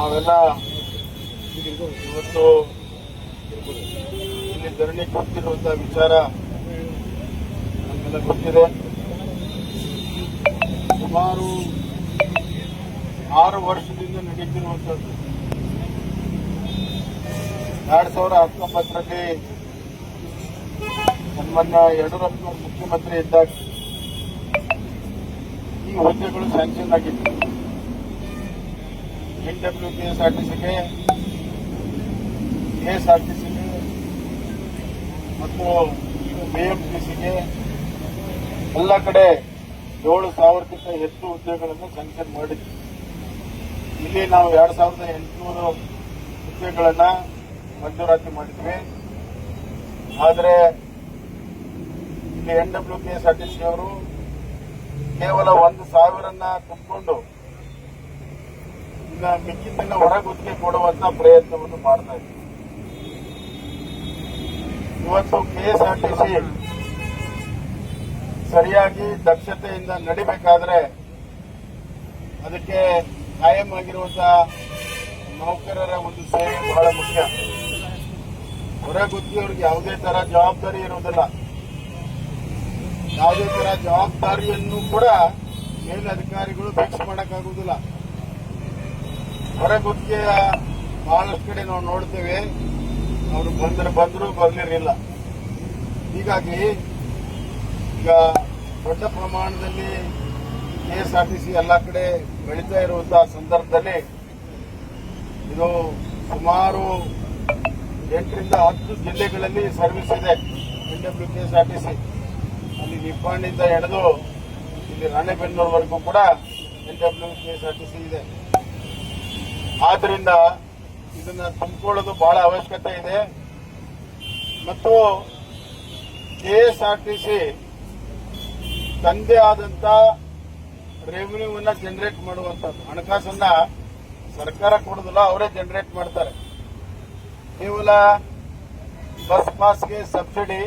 ನಾವೆಲ್ಲ ಇವತ್ತು ಇಲ್ಲಿ ಧರಣಿ ಕೊಡ್ತಿರುವಂತಹ ವಿಚಾರ ನಮಗೆಲ್ಲ ಗೊತ್ತಿದೆ. ಸುಮಾರು ಆರು ವರ್ಷದಿಂದ ನಡೀತಿರುವಂತದ್ದು. ಎರಡ್ ಸಾವಿರ ಹತ್ತೊಂಬತ್ತರಲ್ಲಿ ನಮ್ಮನ್ನ ಯಡಿಯೂರಪ್ಪ ಮುಖ್ಯಮಂತ್ರಿ ಇದ್ದಾಗ ಈ ಹುದ್ದೆಗಳು ಸ್ಯಾಂಕ್ಷನ್ ಆಗಿತ್ತು. N W K S R T ಸಿಗೆ ಕೆ ಎಸ್ ಆರ್ ಟಿ ಸಿಗೆ ಮತ್ತು ಬಿಎಂಟಿಸಿಗೆ ಎಲ್ಲ ಕಡೆ ಏಳು ಸಾವಿರಕ್ಕಿಂತ ಹೆಚ್ಚು ಹುದ್ದೆಗಳನ್ನು ಸ್ಯಾಂಕ್ಷನ್ ಮಾಡಿದ್ವಿ. ಇಲ್ಲಿ ನಾವು ಎರಡು ಸಾವಿರದ ಎಂಟುನೂರು ಹುದ್ದೆಗಳನ್ನ ಮಂಜೂರಾತಿ ಮಾಡಿದ್ವಿ. ಆದರೆ ಇಲ್ಲಿ N W K S R T C ಅವರು ಕೇವಲ ಒಂದು ಸಾವಿರನ್ನ ತುಂಬಿಕೊಂಡು ಇನ್ನ ಮಿಕ್ಕಿದ್ದನ್ನ ಹೊರಗುತ್ತಿಗೆ ಕೊಡುವಂತ ಪ್ರಯತ್ನವನ್ನು ಮಾಡ್ತಾ ಇದ್ದೀವಿ ಇವತ್ತು ಕೆಎಸ್ಆರ್ಟಿಸಿ ಸರಿಯಾಗಿ ದಕ್ಷತೆಯಿಂದ ನಡಿಬೇಕಾದ್ರೆ ಅದಕ್ಕೆ ಕಾಯಂ ಆಗಿರುವಂತಹ ನೌಕರರ ಒಂದು ಸೇವೆ ಬಹಳ ಮುಖ್ಯ. ಹೊರಗುತ್ತಿಗೆಯವರಿಗೆ ಯಾವುದೇ ತರ ಜವಾಬ್ದಾರಿ ಇರುವುದಿಲ್ಲ. ಯಾವುದೇ ತರ ಜವಾಬ್ದಾರಿಯನ್ನು ಕೂಡ ಮೇಲಧಿಕಾರಿಗಳು ಫಿಕ್ಸ್ ಮಾಡಕ್ಕಾಗುವುದಿಲ್ಲ. ಹೊರಗುತ್ತಿಗೆಯ ಬಹಳಷ್ಟು ಕಡೆ ನಾವು ನೋಡ್ತೇವೆ. ಅವರು ಬಂದ್ರೆ ಬಂದ್ರು ಬರ್ಲಿರಲಿಲ್ಲ. ಹೀಗಾಗಿ ಈಗ ದೊಡ್ಡ ಪ್ರಮಾಣದಲ್ಲಿ ಕೆಎಸ್ಆರ್ಟಿಸಿ ಎಲ್ಲ ಕಡೆ ಬೆಳೀತಾ ಇರುವಂತಹ ಸಂದರ್ಭದಲ್ಲಿ ಇದು ಸುಮಾರು ಎಂಟರಿಂದ ಹತ್ತು ಜಿಲ್ಲೆಗಳಲ್ಲಿ ಸರ್ವಿಸ್ ಇದೆ. ಎನ್ ಡಬ್ಲ್ಯೂ ಸಿ ಅಲ್ಲಿ ನಿಪ್ಪಾಣಿಯಿಂದ ಹಿಡಿದು ಇಲ್ಲಿ ರಾಣೆಬೆನ್ನೂರ್ವರೆಗೂ ಕೂಡ ಎನ್ ಡಬ್ಲ್ಯೂ ಸಿ ಇದೆ. ಆದ್ರಿಂದ ಇದನ್ನ ತುಂಬಿಕೊಳ್ಳೋದು ಬಹಳ ಅವಶ್ಯಕತೆ ಇದೆ. ಮತ್ತು ಕೆಎಸ್ಆರ್ಟಿಸಿ ತಂದೆ ಆದಂತ ರೆವಿನ್ಯೂವನ್ನ ಜನರೇಟ್ ಮಾಡುವಂತದ್ದು ಹಣಕಾಸನ್ನ ಸರ್ಕಾರ ಕೊಡೋದಿಲ್ಲ, ಅವರೇ ಜನರೇಟ್ ಮಾಡ್ತಾರೆ. ಕೇವಲ ಬಸ್ ಪಾಸ್ಗೆ ಸಬ್ಸಿಡಿ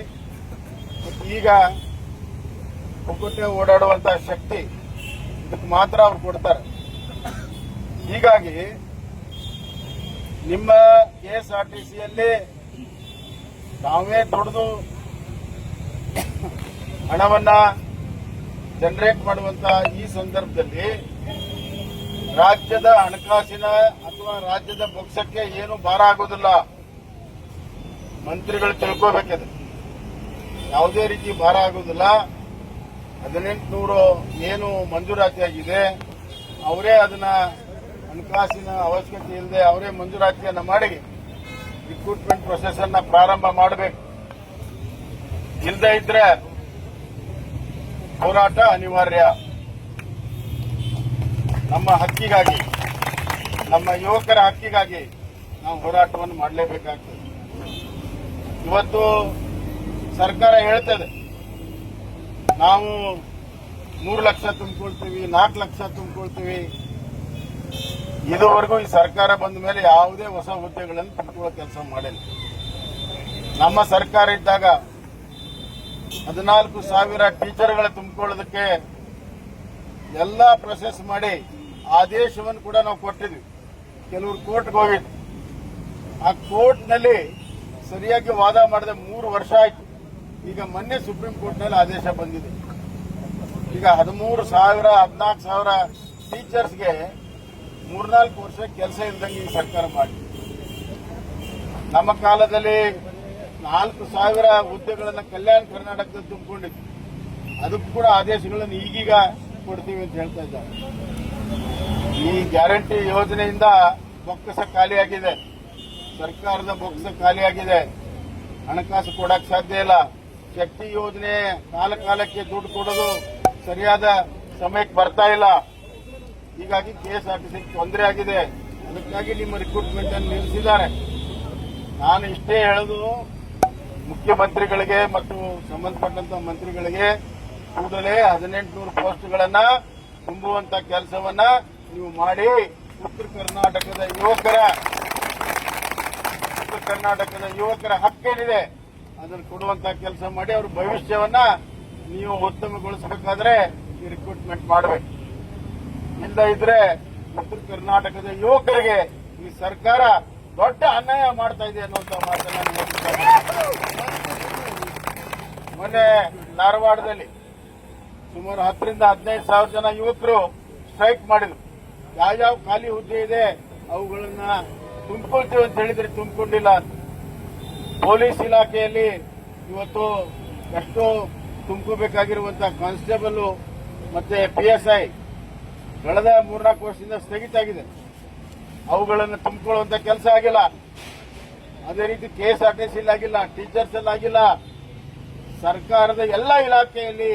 ಈಗ ಪುಕ್ಕಟ್ಟೆ ಓಡಾಡುವಂತಹ ಶಕ್ತಿ ಇದಕ್ಕೆ ಮಾತ್ರ ಅವ್ರು ಕೊಡ್ತಾರೆ. ಹೀಗಾಗಿ ನಿಮ್ಮ ಕೆಎಸ್ಆರ್ ಟಿ ಸಿಯಲ್ಲಿ ತಾವೇ ದುಡಿದು ಹಣವನ್ನ ಜನರೇಟ್ ಮಾಡುವಂತ ಈ ಸಂದರ್ಭದಲ್ಲಿ ರಾಜ್ಯದ ಹಣಕಾಸಿನ ಅಥವಾ ರಾಜ್ಯದ ಪಕ್ಷಕ್ಕೆ ಏನು ಭಾರ ಆಗೋದಿಲ್ಲ. ಮಂತ್ರಿಗಳು ತಿಳ್ಕೋಬೇಕಿದೆ. ಯಾವುದೇ ರೀತಿ ಭಾರ ಆಗುವುದಿಲ್ಲ ಹದಿನೆಂಟುನೂರು ಏನು ಮಂಜೂರಾತಿ ಆಗಿದೆ ಅವರೇ ಅದನ್ನ ಹಣಕಾಸಿನ ಅವಶ್ಯಕತೆ ಇಲ್ಲದೆ ಅವರೇ ಮಂಜೂರಾತಿಯನ್ನು ಮಾಡಿ ರಿಕ್ರೂಟ್ಮೆಂಟ್ ಪ್ರೊಸೆಸ್ ಅನ್ನ ಪ್ರಾರಂಭ ಮಾಡಬೇಕು. ಇಲ್ಲದೆ ಇದ್ರೆ ಹೋರಾಟ ಅನಿವಾರ್ಯ. ನಮ್ಮ ಹಕ್ಕಿಗಾಗಿ, ನಮ್ಮ ಯುವಕರ ಹಕ್ಕಿಗಾಗಿ ನಾವು ಹೋರಾಟವನ್ನು ಮಾಡಲೇಬೇಕಾಗ್ತದೆ. ಇವತ್ತು ಸರ್ಕಾರ ಹೇಳ್ತದೆ, ನಾವು ಮೂರು ಲಕ್ಷ ತುಂಬಿಕೊಳ್ತೀವಿ, ನಾಲ್ಕು ಲಕ್ಷ ತುಂಬಿಕೊಳ್ತೀವಿ. ಇದುವರೆಗೂ ಈ ಸರ್ಕಾರ ಬಂದ ಮೇಲೆ ಯಾವುದೇ ಹೊಸ ಹುದ್ದೆಗಳನ್ನು ತುಂಬಿಕೊಳ್ಳೋ ಕೆಲಸ ಮಾಡಿಲ್ಲ. ನಮ್ಮ ಸರ್ಕಾರ ಇದ್ದಾಗ ಹದಿನಾಲ್ಕು ಸಾವಿರ ಟೀಚರ್ಗಳ ತುಂಬಿಕೊಳ್ಳೋದಕ್ಕೆ ಎಲ್ಲ ಪ್ರೊಸೆಸ್ ಮಾಡಿ ಆದೇಶವನ್ನು ಕೂಡ ನಾವು ಕೊಟ್ಟಿದ್ವಿ. ಕೆಲವರು ಕೋರ್ಟ್ಗೆ ಹೋಗಿದ್ವಿ ಆ ಕೋರ್ಟ್ನಲ್ಲಿ ಸರಿಯಾಗಿ ವಾದ ಮಾಡದೆ, ಮೂರು ವರ್ಷ ಆಯಿತು. ಈಗ ಮೊನ್ನೆ ಸುಪ್ರೀಂ ಕೋರ್ಟ್ನಲ್ಲಿ ಆದೇಶ ಬಂದಿದೆ. ಈಗ ಹದಿಮೂರು ಸಾವಿರ, ಹದಿನಾಲ್ಕು ಸಾವಿರ ಟೀಚರ್ಸ್ಗೆ ಮೂರ್ನಾಲ್ಕು ವರ್ಷ ಕೆಲಸ ಇಲ್ದಂಗೆ ಈ ಸರ್ಕಾರ ಮಾಡಿ. ನಮ್ಮ ಕಾಲದಲ್ಲಿ ನಾಲ್ಕು ಸಾವಿರ ಹುದ್ದೆಗಳನ್ನು ಕಲ್ಯಾಣ ಕರ್ನಾಟಕದಲ್ಲಿ ತುಂಬಿಕೊಂಡಿತ್ತು. ಅದಕ್ಕೂ ಕೂಡ ಆದೇಶಗಳನ್ನು ಈಗೀಗ ಕೊಡ್ತೀವಿ ಅಂತ ಹೇಳ್ತಾ ಇದ್ದಾರೆ. ಈ ಗ್ಯಾರಂಟಿ ಯೋಜನೆಯಿಂದ ಬೊಕ್ಕಸ ಖಾಲಿಯಾಗಿದೆ. ಸರ್ಕಾರದ ಬೊಕ್ಕಸ ಖಾಲಿಯಾಗಿದೆ. ಹಣಕಾಸು ಕೊಡಕ್ಕೆ ಸಾಧ್ಯ ಇಲ್ಲ. ಶಕ್ತಿ ಯೋಜನೆ ಕಾಲ ಕಾಲಕ್ಕೆ ದುಡ್ಡು ಕೊಡೋದು ಸರಿಯಾದ ಸಮಯಕ್ಕೆ ಬರ್ತಾ ಇಲ್ಲ. ಹೀಗಾಗಿ ಕೆಎಸ್ಆರ್ಟಿಸಿ ತೊಂದರೆ ಆಗಿದೆ. ಅದಕ್ಕಾಗಿ ನಿಮ್ಮ ರಿಕ್ರೂಟ್ಮೆಂಟ್ ಅನ್ನು ನಿಲ್ಲಿಸಿದ್ದಾರೆ. ನಾನು ಇಷ್ಟೇ ಹೇಳೋದು ಮುಖ್ಯಮಂತ್ರಿಗಳಿಗೆ ಮತ್ತು ಸಂಬಂಧಪಟ್ಟಂತ ಮಂತ್ರಿಗಳಿಗೆ ಕೂಡಲೇ ಹದಿನೆಂಟುನೂರು ಪೋಸ್ಟ್ಗಳನ್ನ ತುಂಬುವಂತ ಕೆಲಸವನ್ನ ನೀವು ಮಾಡಿ. ಉತ್ತರ ಕರ್ನಾಟಕದ ಯುವಕರ, ಉತ್ತರ ಕರ್ನಾಟಕದ ಯುವಕರ ಹಕ್ಕೇನಿದೆ ಅದನ್ನು ಕೊಡುವಂತ ಕೆಲಸ ಮಾಡಿ, ಅವ್ರ ಭವಿಷ್ಯವನ್ನ ನೀವು ಉತ್ತಮಗೊಳಿಸಬೇಕಾದ್ರೆ ಈ ರಿಕ್ರೂಟ್ಮೆಂಟ್ ಮಾಡಬೇಕು. ಇಲ್ಲ ಇದ್ರೆ ಉತ್ತರ ಕರ್ನಾಟಕದ ಯುವಕರಿಗೆ ಈ ಸರ್ಕಾರ ದೊಡ್ಡ ಅನ್ಯಾಯ ಮಾಡ್ತಾ ಇದೆ ಅನ್ನುವಂತ ಮಾತನ್ನ. ಮೊನ್ನೆ ಧಾರವಾಡದಲ್ಲಿ ಸುಮಾರು ಹತ್ತರಿಂದ ಹದಿನೈದು ಸಾವಿರ ಜನ ಯುವಕರು ಸ್ಟ್ರೈಕ್ ಮಾಡಿದ್ರು ಯಾವ್ಯಾವ ಖಾಲಿ ಹುದ್ದೆ ಇದೆ, ಅವುಗಳನ್ನ ತುಂಬಿಕೊಳ್ತೀವಿ ಅಂತ ಹೇಳಿದ್ರೆ ತುಂಬಿಕೊಂಡಿಲ್ಲ ಪೊಲೀಸ್ ಇಲಾಖೆಯಲ್ಲಿ ಇವತ್ತು ಎಷ್ಟೋ ತುಂಬಿಕೋಬೇಕಾಗಿರುವಂತಹ ಕಾನ್ಸ್ಟೇಬಲ್ ಮತ್ತೆ ಐ ಕಳೆದ ಮೂರ್ನಾಲ್ಕು ವರ್ಷದಿಂದ ಸ್ಥಗಿತ ಆಗಿದೆ. ಅವುಗಳನ್ನು ತುಂಬಿಕೊಳ್ಳುವಂತ ಕೆಲಸ ಆಗಿಲ್ಲ. ಅದೇ ರೀತಿ K S R T C ಆಗಿಲ್ಲ ಟೀಚರ್ಸ್ ಅಲ್ಲಿ ಆಗಿಲ್ಲ. ಸರ್ಕಾರದ ಎಲ್ಲ ಇಲಾಖೆಯಲ್ಲಿ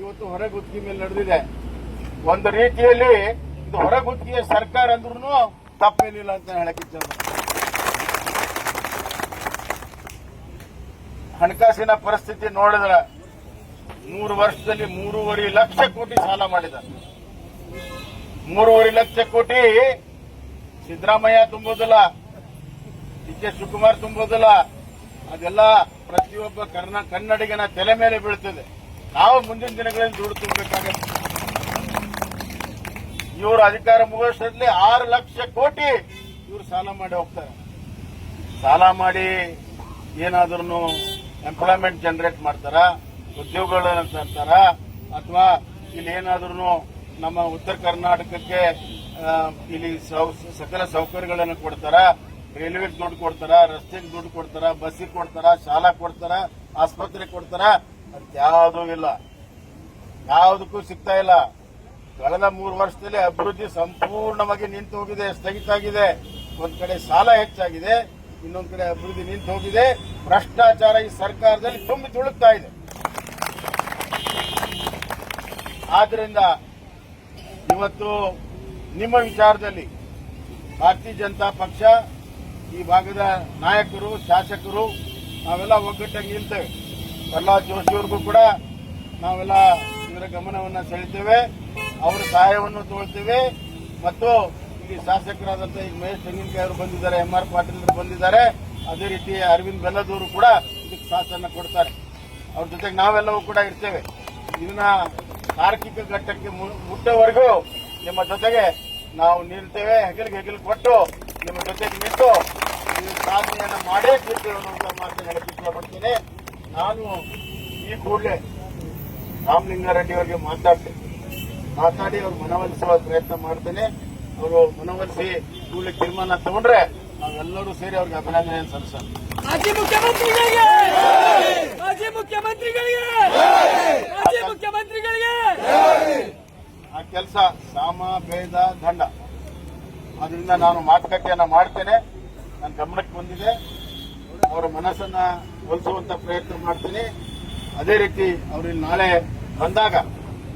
ಇವತ್ತು ಹೊರಗುತ್ತಿಗೆ ಮೇಲೆ ನಡೆದಿದೆ. ಒಂದು ರೀತಿಯಲ್ಲಿ ಇದು ಹೊರಗುತ್ತಿಗೆ ಸರ್ಕಾರ ಅಂದ್ರೂ ತಪ್ಪೇನಿಲ್ಲ ಅಂತ ಹೇಳಕ್ಕೆ ಇಚ್ಛೆ ಹಣಕಾಸಿನ ಪರಿಸ್ಥಿತಿ ನೋಡಿದ್ರೆ ಮೂರು ವರ್ಷದಲ್ಲಿ ಮೂರುವರೆ ಲಕ್ಷ ಕೋಟಿ ಸಾಲ ಮಾಡಿದ್ದಾರೆ. ಮೂರುವರೆ ಲಕ್ಷ ಕೋಟಿ. ಸಿದ್ದರಾಮಯ್ಯ ತುಂಬೋದಿಲ್ಲ ಕೆ ಶಿವಕುಮಾರ್ ತುಂಬೋದಿಲ್ಲ, ಅದೆಲ್ಲ ಪ್ರತಿಯೊಬ್ಬ ಕರ್ನಾ, ಕನ್ನಡಿಗನ ತಲೆ ಮೇಲೆ ಬೀಳ್ತದೆ. ನಾವು ಮುಂದಿನ ದಿನಗಳಲ್ಲಿ ದುಡ್ಡು ತುಂಬಬೇಕಾಗತ್ತೆ. ಇವರು ಅಧಿಕಾರ ಮುಗಿಸಲಿ ಆರು ಲಕ್ಷ ಕೋಟಿ ಇವರು ಸಾಲ ಮಾಡಿ ಹೋಗ್ತಾರೆ. ಸಾಲ ಮಾಡಿ ಏನಾದ್ರೂ ಎಂಪ್ಲಾಯ್ಮೆಂಟ್ ಜನರೇಟ್ ಮಾಡ್ತಾರ, ಉದ್ಯೋಗಗಳನ್ನು ತರ್ತಾರ, ಅಥವಾ ಇಲ್ಲಿ ಏನಾದ್ರೂ ನಮ್ಮ ಉತ್ತರ ಕರ್ನಾಟಕಕ್ಕೆ ಇಲ್ಲಿ ಸಕಲ ಸೌಕರ್ಯಗಳನ್ನು ಕೊಡ್ತಾರ. ರೈಲ್ವೆ ದುಡ್ಡು ಕೊಡ್ತಾರ, ರಸ್ತೆಗೆ ದುಡ್ಡು ಕೊಡ್ತಾರ, ಬಸ್ಸಿಗೆ ಕೊಡ್ತಾರ, ಶಾಲಾ ಕೊಡ್ತಾರ ಆಸ್ಪತ್ರೆ ಕೊಡ್ತಾರ. ಯಾವುದೂ ಇಲ್ಲ. ಯಾವುದಕ್ಕೂ ಸಿಗ್ತಾ ಇಲ್ಲ. ಕಳೆದ ಮೂರು ವರ್ಷದಲ್ಲಿ ಅಭಿವೃದ್ಧಿ ಸಂಪೂರ್ಣವಾಗಿ ನಿಂತು ಹೋಗಿದೆ ಸ್ಥಗಿತ ಆಗಿದೆ. ಒಂದ್ ಕಡೆ ಸಾಲ ಹೆಚ್ಚಾಗಿದೆ, ಇನ್ನೊಂದ್ ಕಡೆ ಅಭಿವೃದ್ಧಿ ನಿಂತು ಹೋಗಿದೆ ಭ್ರಷ್ಟಾಚಾರ ಈ ಸರ್ಕಾರದಲ್ಲಿ ತುಂಬಿ ತುಳುಕ್ತಾ ಇದೆ. ಆದ್ರಿಂದ ಇವತ್ತು ನಿಮ್ಮ ವಿಚಾರದಲ್ಲಿ ಭಾರತೀಯ ಜನತಾ ಪಕ್ಷ, ಈ ಭಾಗದ ನಾಯಕರು, ಶಾಸಕರು, ನಾವೆಲ್ಲ ಒಗ್ಗಟ್ಟಾಗಿ ನಿಲ್ತೇವೆ. ಪ್ರಹ್ಲಾದ್ ಜೋಶಿಯವ್ರಿಗೂ ಕೂಡ ನಾವೆಲ್ಲ ಇವರ ಗಮನವನ್ನು ಸೆಳಿತೇವೆ ಅವರ ಸಹಾಯವನ್ನು ತಗೊಳ್ತೇವೆ. ಮತ್ತು ಇಲ್ಲಿ ಶಾಸಕರಾದಂತಹ ಈಗ ಮಹೇಶ್ ತೆಂಗಿನಕಾಯಿ ಅವರು ಬಂದಿದ್ದಾರೆ, ಎಂ ಆರ್ ಪಾಟೀಲ್ ಅವರು ಬಂದಿದ್ದಾರೆ. ಅದೇ ರೀತಿ ಅರವಿಂದ್ ಬೆಲ್ಲದವರು ಕೂಡ ಇದಕ್ಕೆ ಸಾಥನ್ನು ಕೊಡ್ತಾರೆ. ಅವ್ರ ಜೊತೆಗೆ ನಾವೆಲ್ಲವೂ ಕೂಡ ಇರ್ತೇವೆ. ಇದನ್ನ ತಾರ್ಕಿಕ ಘಟ್ಟಕ್ಕೆ ಮುಟ್ಟೋವರೆಗೂ ನಿಮ್ಮ ಜೊತೆಗೆ ನಾವು ನಿಲ್ತೇವೆ ಹೆಗಲಿಗೆ ಹೆಗಲು ಕೊಟ್ಟು ನಿಮ್ಮ ಜೊತೆಗೆ ನಿಂತು ಈ ಸಾಧನೆಯನ್ನು ಮಾಡೇ ತೀರ್ತೇವೆ ಇಷ್ಟಪಡ್ತೀನಿ ನಾನು ಈ ಕೂಡಲೇ ರಾಮಲಿಂಗಾರೆಡ್ಡಿ ಅವರಿಗೆ ಮಾತಾಡ್ತೇನೆ. ಮಾತಾಡಿ ಅವ್ರು ಮನವೊಲಿಸುವ ಪ್ರಯತ್ನ ಮಾಡ್ತೇನೆ. ಅವರು ಮನವರಿಸಿ ಕೂಡಲೇ ತೀರ್ಮಾನ ತಗೊಂಡ್ರೆ ನಾವೆಲ್ಲರೂ ಸೇರಿ ಅವ್ರಿಗೆ ಅಭಿನಂದನೆ ಸಲ್ಲಿಸೋಣ ಮಾಜಿ ಮುಖ್ಯಮಂತ್ರಿಗಳಿಗೆ! ಮಾಜಿ ಮುಖ್ಯಮಂತ್ರಿಗಳಿಗೆ! ಮಾಜಿ ಮುಖ್ಯಮಂತ್ರಿಗಳಿಗೆ! ಆ ಕೆಲಸ ಸಾಮ ಭೇದ ದಂಡ. ಅದರಿಂದ ನಾನು ಮಾತುಕತೆಯನ್ನ ಮಾಡ್ತೇನೆ. ನನ್ನ ಗಮನಕ್ಕೆ ಬಂದಿದೆ. ಅವರ ಮನಸ್ಸನ್ನ ಒಲಿಸುವಂತ ಪ್ರಯತ್ನ ಮಾಡ್ತೀನಿ. ಅದೇ ರೀತಿ ಅವ್ರಿಗೆ ನಾಳೆ ಬಂದಾಗ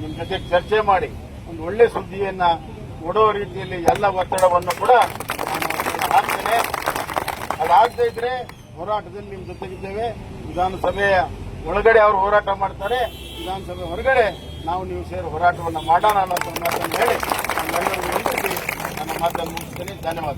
ನಿಮ್ಮ ಜೊತೆ ಚರ್ಚೆ ಮಾಡಿ ಒಂದು ಒಳ್ಳೆ ಸುದ್ದಿಯನ್ನ ಕೊಡೋ ರೀತಿಯಲ್ಲಿ ಎಲ್ಲ ಒತ್ತಡವನ್ನು ಕೂಡ ಹಾಕ್ತೇನೆ. ಅದಾಗದೇ ಇದ್ರೆ ಹೋರಾಟದಲ್ಲಿ ನಿಮ್ ಜೊತೆಗಿದ್ದೇವೆ. ವಿಧಾನಸಭೆಯ ಒಳಗಡೆ ಅವರು ಹೋರಾಟ ಮಾಡ್ತಾರೆ. ವಿಧಾನಸಭೆ ಹೊರಗಡೆ ನಾವು ನೀವು ಸೇರಿ ಹೋರಾಟವನ್ನು ಮಾಡೋಣ ಅನ್ನೋ ಮಾತನ್ನು ಹೇಳಿ ನಮ್ಮೆಲ್ಲರಿಗೂ ನನ್ನ ಮಾತನ್ನು ಮುಗಿಸ್ತೇನೆ. ಧನ್ಯವಾದ